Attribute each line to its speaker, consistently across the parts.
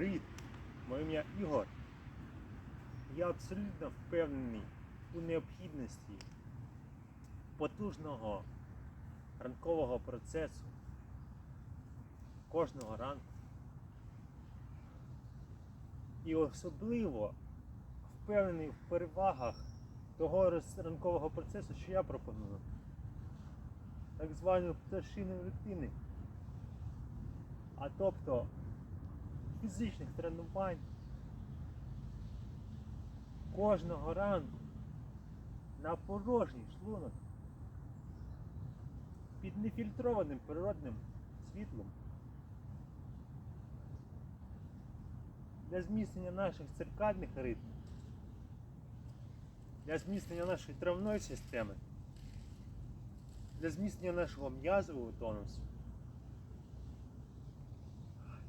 Speaker 1: Привіт! Моє ім'я Ігор. Я абсолютно впевнений у необхідності потужного ранкового процесу кожного ранку. І особливо впевнений в перевагах того ранкового процесу, що я пропоную. Так званої пташиної рутини. А тобто фізичних тренувань. Кожного ранку на порожній шлунок під нефільтрованим природним світлом. Для зміцнення наших циркадних ритмів, для зміцнення нашої травної системи, для зміцнення нашого м'язового тонусу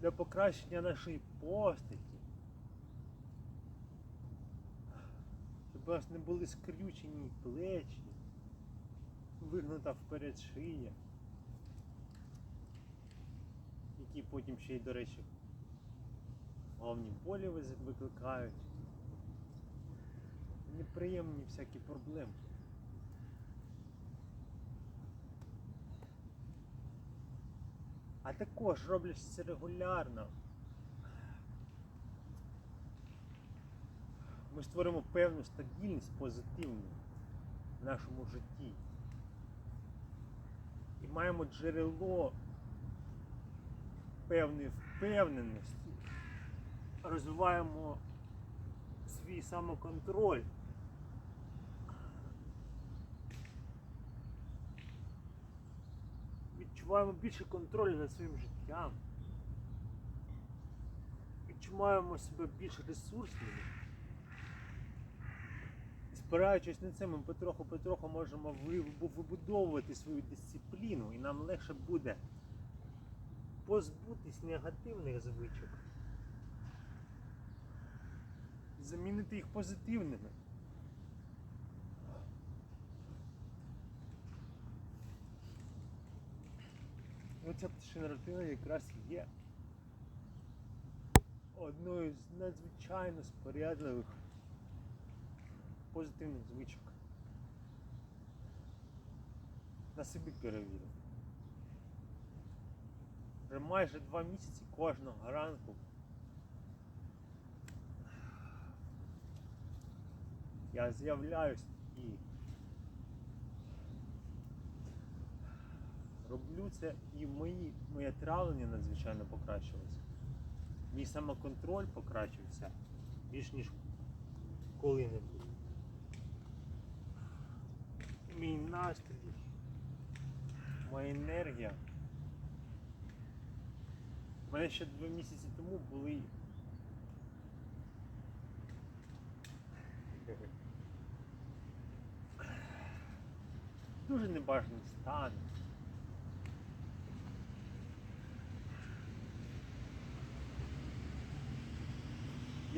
Speaker 1: для покращення нашої постаті. Щоб у нас не були скрючені плечі, вигнута вперед шия, які потім ще й, до речі, головні болі викликають. Неприємні всякі проблеми. А також роблячи це регулярно. Ми створимо певну стабільність позитивну в нашому житті. І маємо джерело певної впевненості. Розвиваємо свій самоконтроль. Відчуваємо більше контролю над своїм життям. Відчуваємо себе більш ресурсними. І Спираючись на це, ми потроху-потроху можемо вибудовувати свою дисципліну, і нам легше буде позбутись негативних звичок, замінити їх позитивними. Оця пташина рутина якраз є одною з надзвичайно спорядливих позитивних звичок. На собі перевірив. Вже майже два місяці кожного ранку я з'являюсь і роблю це і мої, моє травлення надзвичайно покращилося. Мій самоконтроль покращився більш ніж коли-небудь. Мій настрій, моя енергія. У мене ще два місяці тому були. Дуже небажаний стан.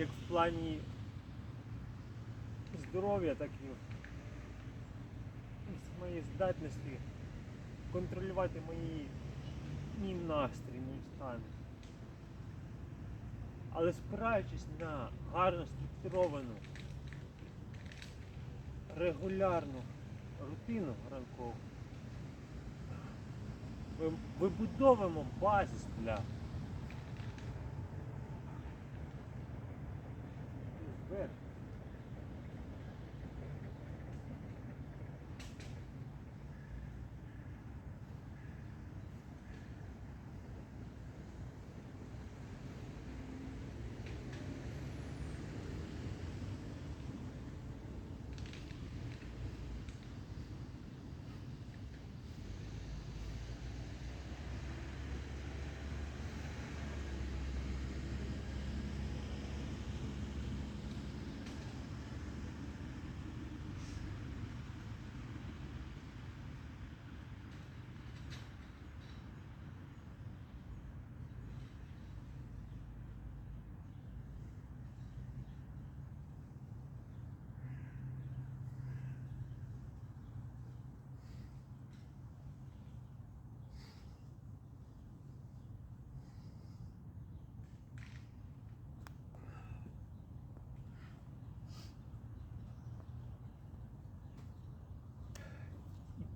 Speaker 1: Як в плані здоров'я, так і в моїй здатності контролювати мої мій настрій, мій стан. Але спираючись на гарно структуровану, регулярну рутину ранкову, ми вибудовуємо базис для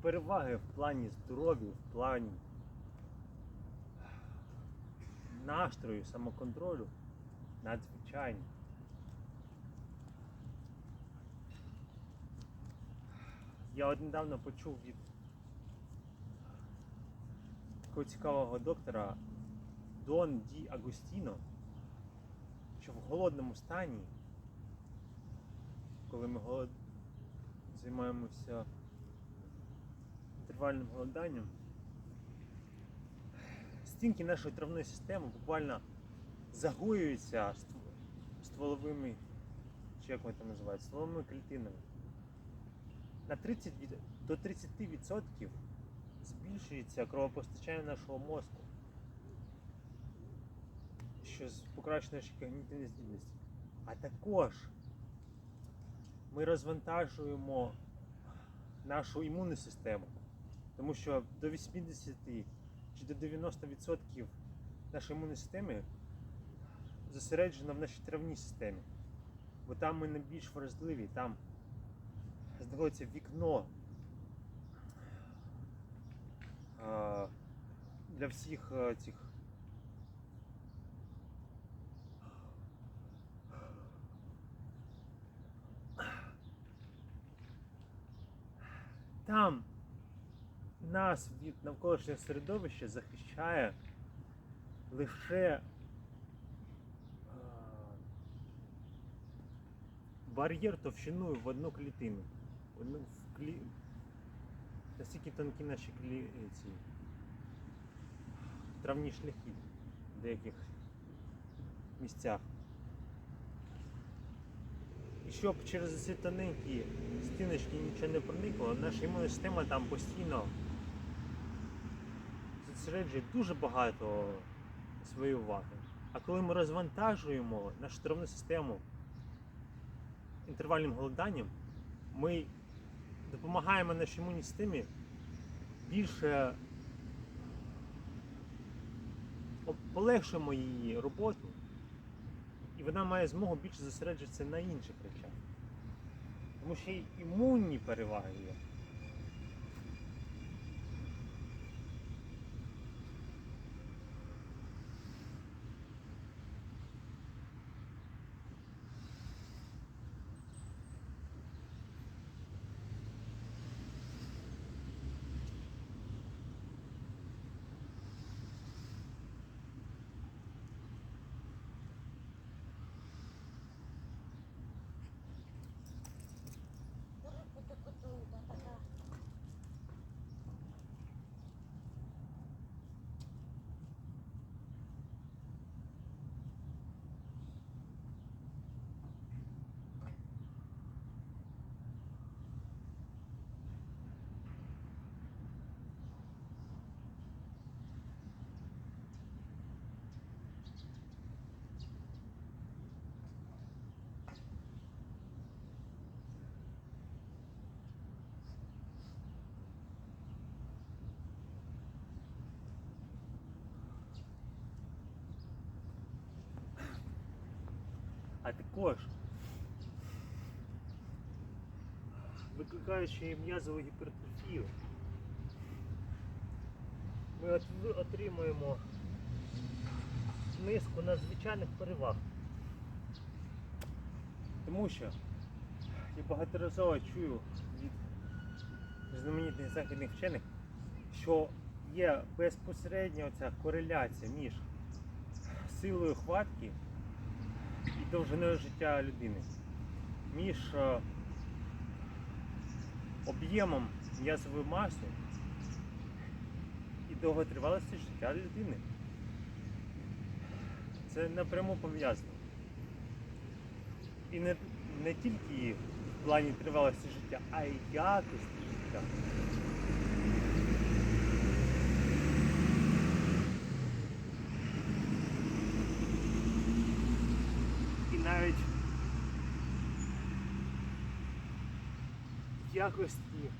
Speaker 1: переваги в плані здоров'я, в плані настрою, самоконтролю надзвичайні. Я от недавно почув від такого цікавого доктора Дон Ді Агустіно, що в голодному стані, коли ми голод... займаємося інтервальним голоданням, стінки нашої травної системи буквально загоюються стволовими, чи як вони там називають, стволовими клітинами. На 30 до 30% збільшується кровопостачання нашого мозку, що покращує наші когнітивні здібності. А також ми розвантажуємо нашу імунну систему, тому що до 80 чи до 90% нашої імунної системи зосереджено в нашій травній системі. Бо там ми найбільш вразливі, там знаходиться вікно для всіх цих. Там нас від навколишнього середовища захищає лише бар'єр товщиною в одну клітину. Одну в клі... Настільки тонкі наші клі... е, ці травні шляхи в деяких місцях. І щоб через ці тоненькі стіночки нічого не проникло, наша імунна система там постійно зосереджує дуже багато своєї уваги. А коли ми розвантажуємо нашу травну систему інтервальним голоданням, ми допомагаємо нашій імунній системі більше полегшуємо її роботу, і вона має змогу більше зосереджуватися на інших речах. Тому що й імунні переваги є. А також викликаючи м'язову гіпертрофію, ми отримуємо низку надзвичайних переваг. Тому що я багаторазово чую від знаменитих західних вчених, що є безпосередня оця кореляція між силою хватки довжиною життя людини, між е, об'ємом м'язової маси і довготривалості життя людини. Це напряму пов'язано. І не, не тільки в плані тривалості життя, а й якості життя. І навіть в якості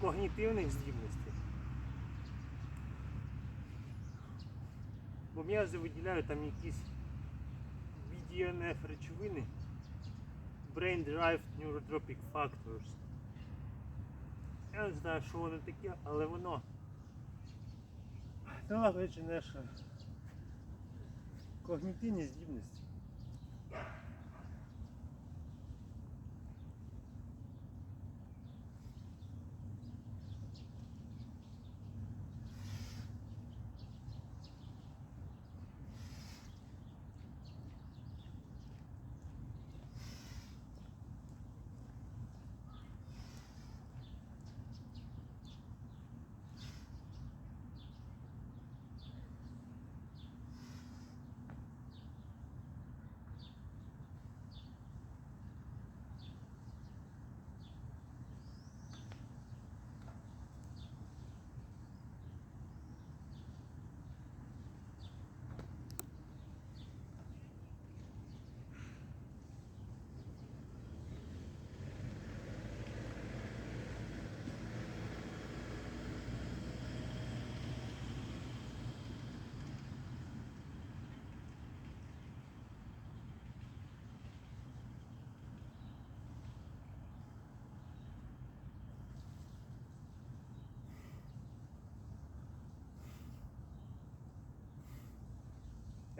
Speaker 1: когнітивних здібностей. Бо м'язи виділяють там якісь BDNF речовини, Brain Derived Neurotropic Factors. Я не знаю, що воно таке, але воно налагоджує наші когнітивні здібності.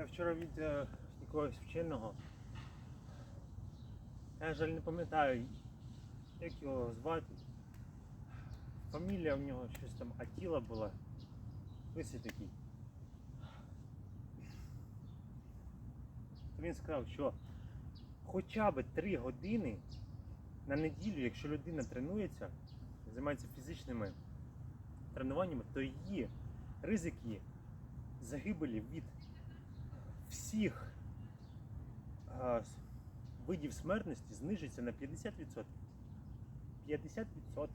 Speaker 1: Я вчора від е, якогось вченого. Я, жаль, не пам'ятаю, як його звати. Фамілія в нього щось там Атіла була. Висі такий. Він сказав, що хоча б 3 години на неділю, якщо людина тренується, займається фізичними тренуваннями, то її ризики загибелі від всіх видів смертності знижиться на 50%. 50%.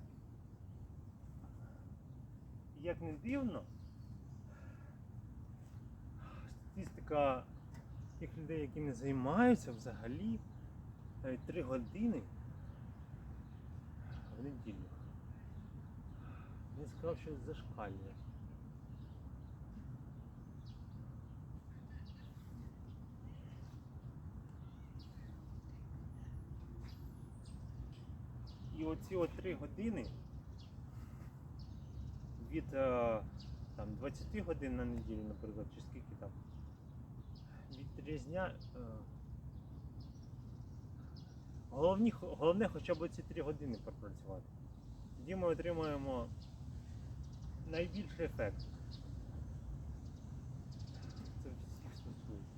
Speaker 1: І Як не дивно, статистика тих людей, які не займаються взагалі навіть 3 години в неділю. Він сказав, що зашкалює. Оці от 3 години від е, там, 20 годин на неділю, наприклад, чи скільки там, відрізня. Е, головні, головне хоча б ці 3 години пропрацювати. Тоді ми отримаємо найбільший ефект. Це всіх стосується.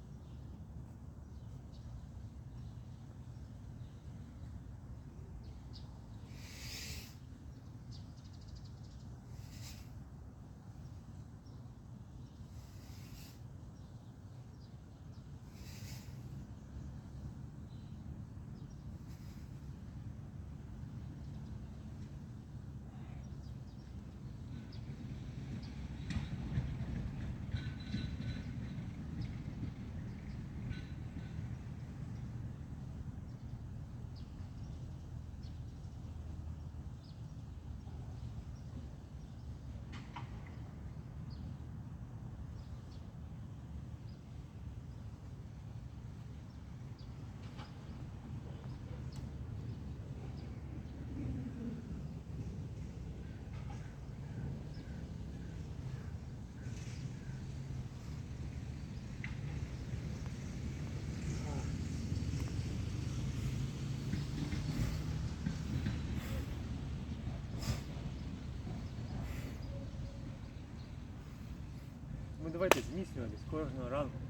Speaker 1: Тому давайте зміцнюватись кожного ранку.